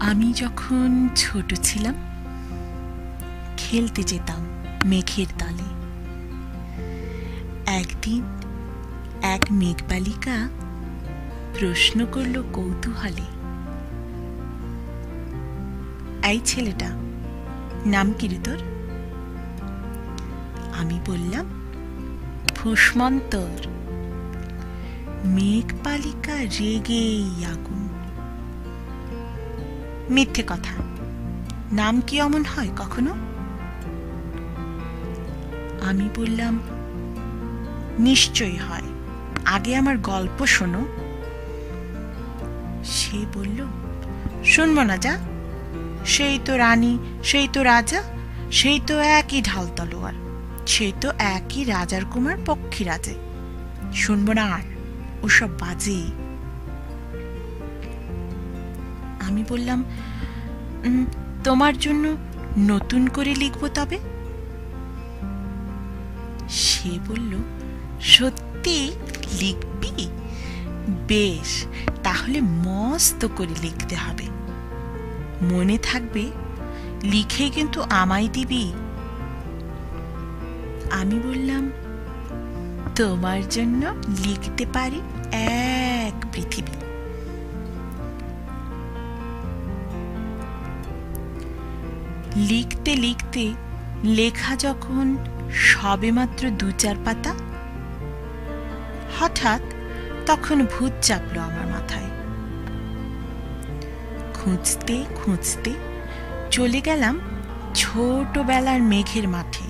আমি যখন ছোট ছিলাম, খেলতে যেতাম মেঘের তালে। একদিন এক মেঘবালিকা প্রশ্ন করল কৌতূহলে, এই ছেলেটা, নাম কি রে তোর? আমি বললাম, ফুসমন্তর। মেঘবালিকা রেগেই আগুন মিথ্যে কথা। নাম কি অমন হয় কখনো? আমি বললাম, নিশ্চয়ই হয়। আগে আমার গল্প শোনো। সে বলল, শুনব না যা। সেই তো রানী, সেই তো রাজা, সেই তো একই ঢাল তলোয়ার, সেই তো একই রাজার কুমার পক্ষী রাজে শুনব না আর, ওসব বাজে আমি বললাম তোমার জন্য নতুন করে লিখব তবে? সে বলল, সত্যি, লিখবি? বেশ, তাহলে মস্ত করে লিখতে হবে। মনে থাকবে, লিখে কিন্তু আমায় দিবি। আমি বললাম, তোমার জন্য লিখতে পারি এক পৃথিবী। লিখতে লিখতে লেখা যখন সবেমাত্র দু চার পাতা, হঠাৎ তখন ভূত চাপলো আমার মাথায়। খুঁজতে খুঁজতে চলে গেলাম ছোটবেলার মেঘের মাঠে।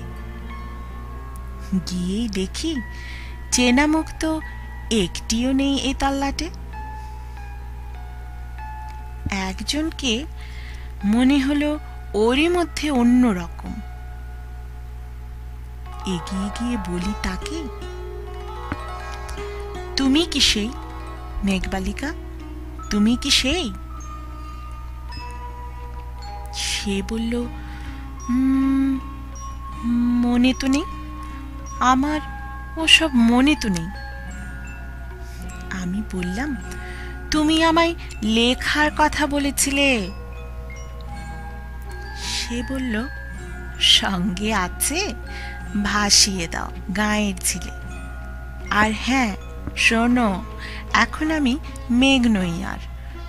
গিয়েই দেখি চেনা মুখ তো একটিও নেই এ তল্লাটে। একজনকে মনে হলো ওরই মধ্যে অন্য রকম এগিয়ে গিয়ে বলি, তাকে? তুমি কি সেই, মেঘবালিকা? তুমি কি সেই? সে বলল মনে তো নেই। আমার ওসব মনে তো নেই। আমি বললাম, তুমি আমায় লেখার কথা বলেছিলে। সে বলল, সঙ্গে আছে? ভাসিয়ে দাও, গায়ের ছিলে। আর হ্যাঁ শোনো, এখন আমি মেঘ নই আর,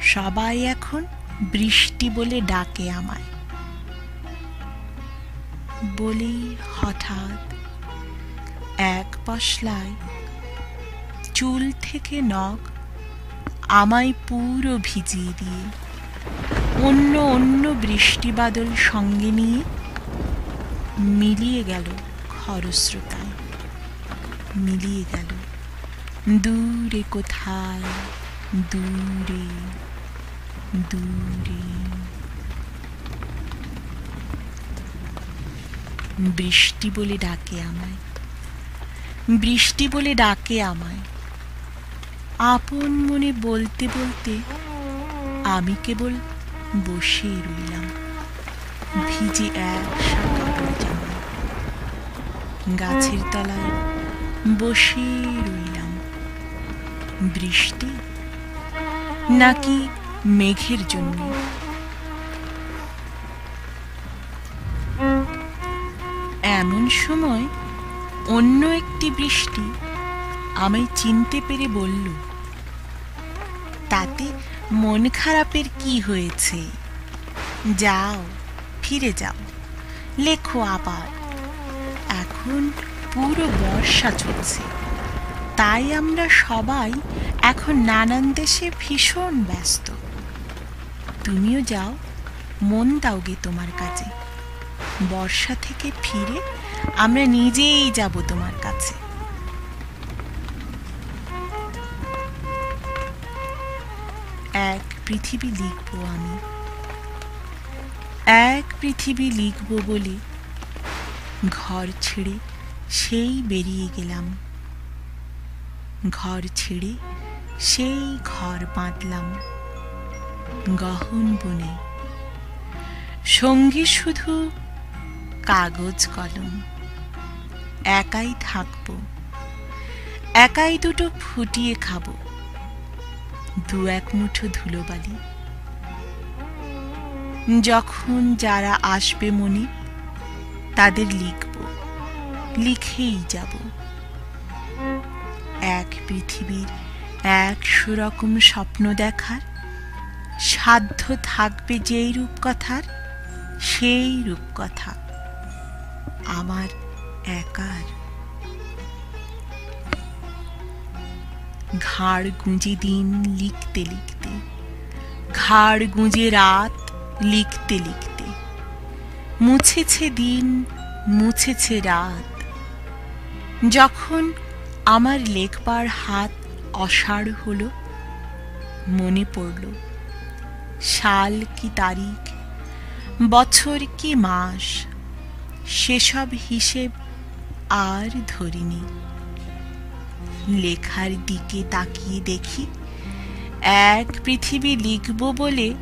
সবাই এখন বৃষ্টি বলে ডাকে আমায়। বলি হঠাৎ এক পশলায় চুল থেকে নখ আমায় পুরো ভিজিয়ে দিয়ে অন্য অন্য বৃষ্টি বাদল সঙ্গে নিয়ে মিলিয়ে গেল খরস্রোতায়। মিলিয়ে গেল। দূরে কোথায়? দূরে দূরে। বৃষ্টি বলে ডাকে আমায়। বৃষ্টি বলে ডাকে আমায়। আপন মনে বলতে বলতে আমি কেবল বসে রইলাম ভিজে গাছের তলায় বসে রইলাম বৃষ্টি? নাকি মেঘের জন্য? এমন সময় অন্য একটি বৃষ্টি আমায় চিনতে পেরে বলল, তাতে মন খারাপের কি হয়েছে? যাও, ফিরে যাও। লেখো আবার। এখন পুরো বর্ষা চলছে। তাই আমরা সবাই এখন নানান দেশে ভীষণ ব্যস্ত। তুমিও যাও, মন দাও গে তোমার কাজে বর্ষা থেকে ফিরে আমরা নিজেই যাব তোমার কাছে। এক পৃথিবী লিখব আমি। এক পৃথিবী লিখব বলে ঘর ছেড়ে সেই বেরিয়ে গেলাম। ঘর ছেড়ে সেই ঘর বাঁধলাম। গহন বনে সঙ্গী শুধু কাগজ কলম। একাই থাকব। একাই দুটো ফুটিয়ে খাব। দু এক মুঠো ধুলোবালি যখন যারা আসবে মনে, তাদের লিখব। লিখেই যাব। এক পৃথিবীর একশো রকম স্বপ্ন দেখার, সাধ্য থাকবে যেই রূপকথার, সেই রূপকথা আমার একার। ঘাড় গুঁজে দিন লিখতে লিখতে। ঘাড় গুঁজে রাত লিখতে লিখতে। মুছেছে দিন, মুছেছে রাত। যখন আমার লেখবার হাত অসাড় হলো, মনে পড়ল, সাল কি তারিখ, বছর কি মাস, সেসব হিসেব আর ধরিনি। লেখার দিকে তাকিয়ে দেখি, এক পৃথিবী লিখব বলে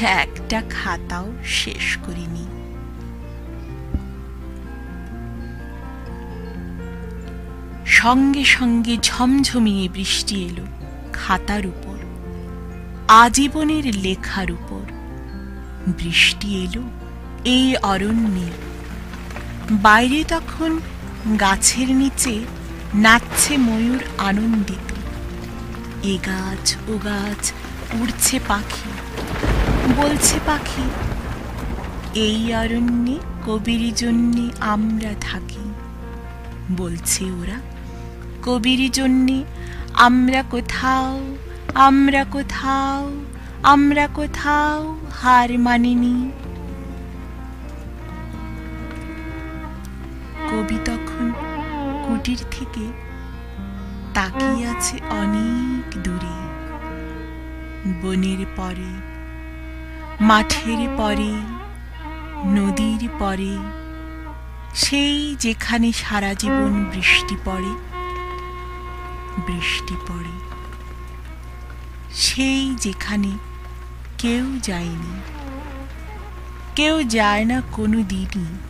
একটা খাতাও শেষ করিনি। সঙ্গে সঙ্গে ঝমঝমিয়ে বৃষ্টি এলো খাতার উপর, আজীবনের লেখার উপর। বৃষ্টি এলো এই অরণ্যে। বাইরে তখন গাছের নিচে নাচছে ময়ূর আনন্দিত। এ গাছ, ও গাছ, উড়ছে পাখি। বলছে পাখি, এই অরণ্যে কবির জন্যে আমরা থাকি। বলছে ওরা, কবির জন্যে আমরা কোথাও আমরা কোথাও আমরা কোথাও হার মানিনি। কুটির থেকে তাকিয়ে আছে অনেক দূরে। বনের পরে, মাঠের পরে, নদীর পরে, সেই যেখানে সারা জীবন বৃষ্টি পড়ে বৃষ্টি পড়ে। সেই যেখানে কেউ যায়নি। কেউ যায় না কোনো দিনই।